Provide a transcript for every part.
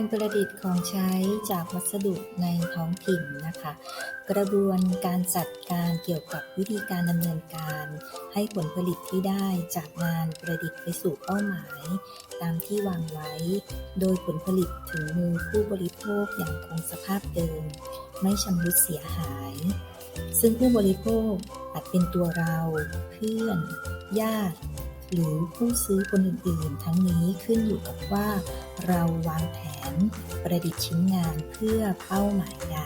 การประดิษฐ์ของใช้จากวัสดุในท้องถิ่นนะคะ กระบวนการจัดการเกี่ยวกับวิธีการดำเนินการ ให้ผลผลิตที่ได้จากงานประดิษฐ์ไปสู่เป้าหมาย ตามที่วางไว้ โดยผลผลิตถึงมือผู้บริโภคอย่างคงสภาพเดิม ไม่ชำรุดเสียหาย ซึ่งผู้บริโภคอาจเป็นตัวเรา เพื่อน ญาติ หรือผู้ซื้อคนอื่นๆ ทั้งนี้ขึ้นอยู่กับว่า เราวางแผนประดิษฐ์ชิ้นงานเพื่อเป้าหมายใด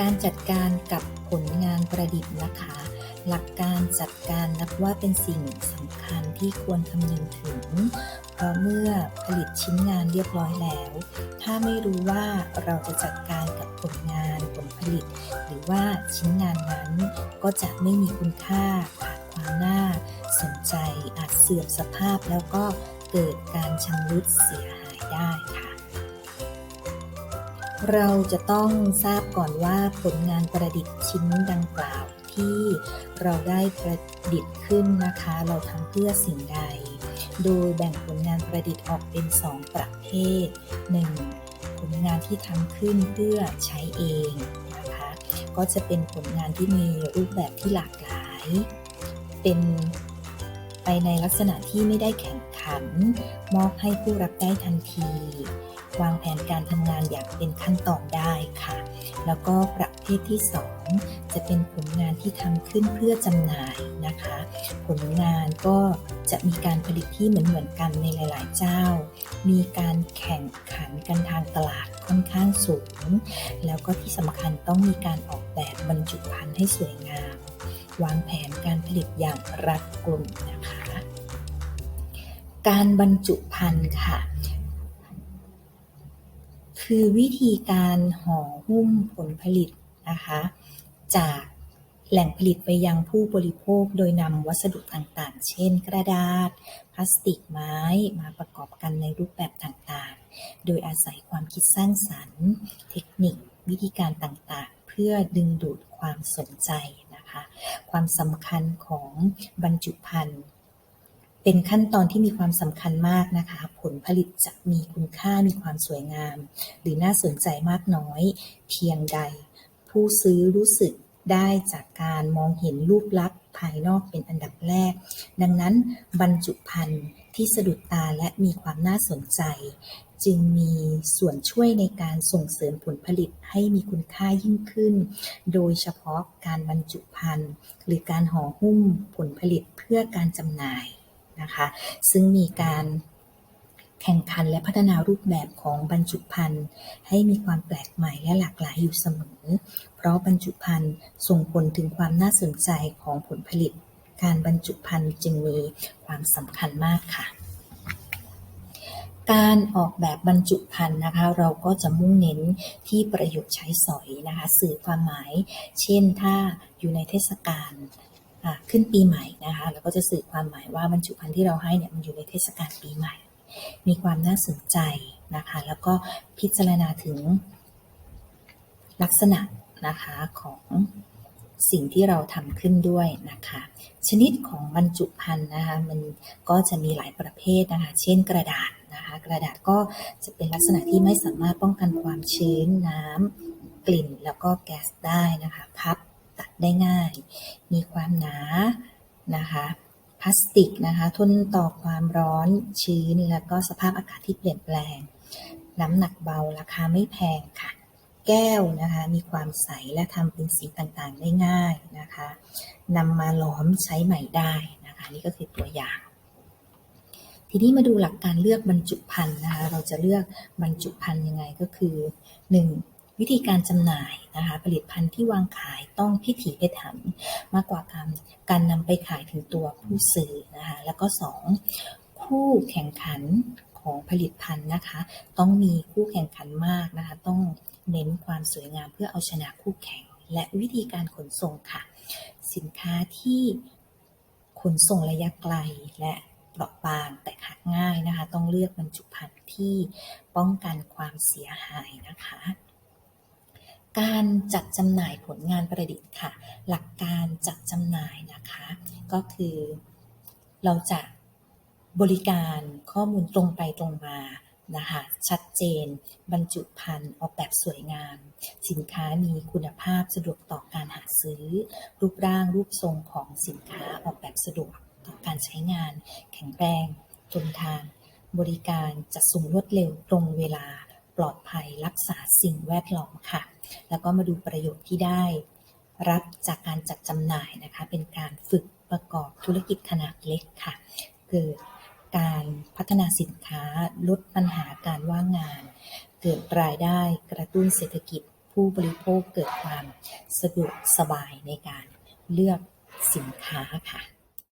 การจัดการกับผลงานประดิษฐ์นะคะ หลักการจัดการนับว่าเป็นสิ่งสำคัญที่ควรคำนึงถึง เพราะเมื่อผลิตชิ้นงานเรียบร้อยแล้ว ถ้าไม่รู้ว่าเราจะจัดการกับผลงานผลผลิต หรือว่าชิ้นงานนั้นก็จะไม่มีคุณค่า ใจอาจเสื่อมสภาพแล้วก็เกิดการชำรุดเสียหายได้ค่ะ เราจะต้องทราบก่อนว่าผลงานประดิษฐ์ชิ้นดังกล่าวที่เราได้ประดิษฐ์ขึ้นนะคะ เราทำเพื่อสิ่งใด โดยแบ่งผลงานประดิษฐ์ออกเป็น 2 ประเภท 1. ผลงานที่ทำขึ้นเพื่อใช้เองนะคะ ก็จะเป็นผลงานที่มีรูปแบบที่หลากหลาย เป็น ไปในลักษณะที่ไม่ได้แข่งขัน มอบให้ผู้รับได้ทันที วางแผนการทำงานอย่างเป็นขั้นตอนได้ค่ะ แล้วก็ประเภทที่ 2 จะเป็นผลงานที่ทำขึ้นเพื่อจำหน่ายนะคะ ผลงานก็จะมีการผลิตที่เหมือนเหมือนกันในหลาย ๆ เจ้า มีการแข่งขันกันทางตลาดค่อนข้างสูง แล้วก็ที่สำคัญต้องมีการออกแบบบรรจุภัณฑ์ให้สวยงาม วางแผนการผลิตอย่างรัดกุมนะคะ การบรรจุภัณฑ์ค่ะ คือวิธีการห่อหุ้มผลผลิตนะคะ จากแหล่งผลิตไปยังผู้บริโภคโดยนำวัสดุต่างๆ เช่นกระดาษ พลาสติกไม้มาประกอบกันในรูปแบบต่างๆ โดยอาศัยความคิดสร้างสรรค์ เทคนิค วิธีการต่างๆ เพื่อดึงดูดความสนใจ นะคะ ความสำคัญของบรรจุภัณฑ์เป็นขั้นตอนที่มีความสำคัญมากนะคะ ผลผลิตจะมีคุณค่ามีความสวยงาม หรือน่าสนใจมากน้อย เพียงใด ผู้ซื้อรู้สึกได้จากการมองเห็นรูปลักษณ์ภายนอกเป็นอันดับแรก ดังนั้นบรรจุภัณฑ์ที่สะดุดตาและมีความน่าสนใจ จึงมีส่วนช่วยในการส่งเสริมผลผลิตให้มีคุณค่ายิ่งขึ้น โดยเฉพาะการบรรจุภัณฑ์หรือการห่อหุ้มผลผลิตเพื่อการจำหน่ายนะคะ ซึ่งมีการแข่งขันและพัฒนารูปแบบของบรรจุภัณฑ์ให้มีความแปลกใหม่และหลากหลายอยู่เสมอ เพราะบรรจุภัณฑ์ส่งผลถึงความน่าสนใจของผลผลิต การบรรจุภัณฑ์จึงมีความสำคัญมากค่ะ การออกแบบบรรจุภัณฑ์นะคะ เราก็จะมุ่งเน้นที่ประโยชน์ใช้สอยนะคะ สื่อความหมาย เช่นถ้าอยู่ในเทศกาลขึ้นปีใหม่นะคะเราก็จะสื่อความหมายว่าบรรจุภัณฑ์ที่เราให้เนี่ยมันอยู่ในเทศกาลปีใหม่ มีความน่าสนใจนะคะ แล้วก็พิจารณาถึงลักษณะนะคะของสิ่งที่เราทำขึ้นด้วยนะคะ ชนิดของบรรจุภัณฑ์นะคะมันก็จะมีหลายประเภทนะคะ เช่นกระดาษ นะคะ กระดาษก็จะเป็นลักษณะที่ไม่สามารถป้องกันความชื้นน้ำกลิ่นแล้วก็แก๊สได้นะคะ พับตัดได้ง่าย มีความหนานะคะพลาสติกนะคะ ทนต่อความร้อนชื้นแล้วก็สภาพอากาศที่เปลี่ยนแปลง น้ำหนักเบาราคาไม่แพงค่ะ แก้วนะคะ มีความใสและทำเป็นสีต่างๆได้ง่ายนะคะนำมาหล้อมใช้ใหม่ได้นะคะ นี่ก็คือตัวอย่าง ทีนี้มาดูหลักการเลือกบรรจุภัณฑ์นะคะ เราจะเลือกบรรจุภัณฑ์ยังไงก็คือ 1. วิธีการจำหน่ายนะคะ ผลิตภัณฑ์ที่วางขายต้องพิถีพิถันมากกว่าการการนำไปขายถึงตัวผู้ซื้อนะคะ แล้วก็ 2. คู่แข่งขันของผลิตภัณฑ์นะคะ ต้องมีคู่แข่งขันมากนะคะ ต้องเน้นความสวยงามเพื่อเอาชนะคู่แข่ง และวิธีการขนส่งค่ะ สินค้าที่ขนส่งระยะไกลและ เปราะบางแต่ขาดง่ายนะคะ ต้องเลือกบรรจุภัณฑ์ที่ป้องกันความเสียหายนะคะ การจัดจำหน่ายผลงานประดิษฐ์ค่ะ หลักการจัดจำหน่ายนะคะ ก็คือเราจะบริการข้อมูลตรงไปตรงมานะคะชัดเจน บรรจุภัณฑ์ออกแบบสวยงาม สินค้ามีคุณภาพสะดวกต่อการหาซื้อ รูปร่างรูปทรงของสินค้าออกแบบสะดวก ต่อการใช้งาน แข็งแรงทนทาน บริการจัดส่งรวดเร็วตรงเวลา ปลอดภัยรักษาสิ่งแวดล้อมค่ะ แล้วก็มาดูประโยชน์ที่ได้ รับจากการจัดจำหน่ายนะคะ เป็นการฝึกประกอบธุรกิจขนาดเล็กค่ะ เกิดการพัฒนาสินค้าลดปัญหาการว่างงาน เกิดรายได้กระตุ้นเศรษฐกิจ ผู้บริโภคเกิดความสะดวกสบายในการเลือกสินค้าค่ะ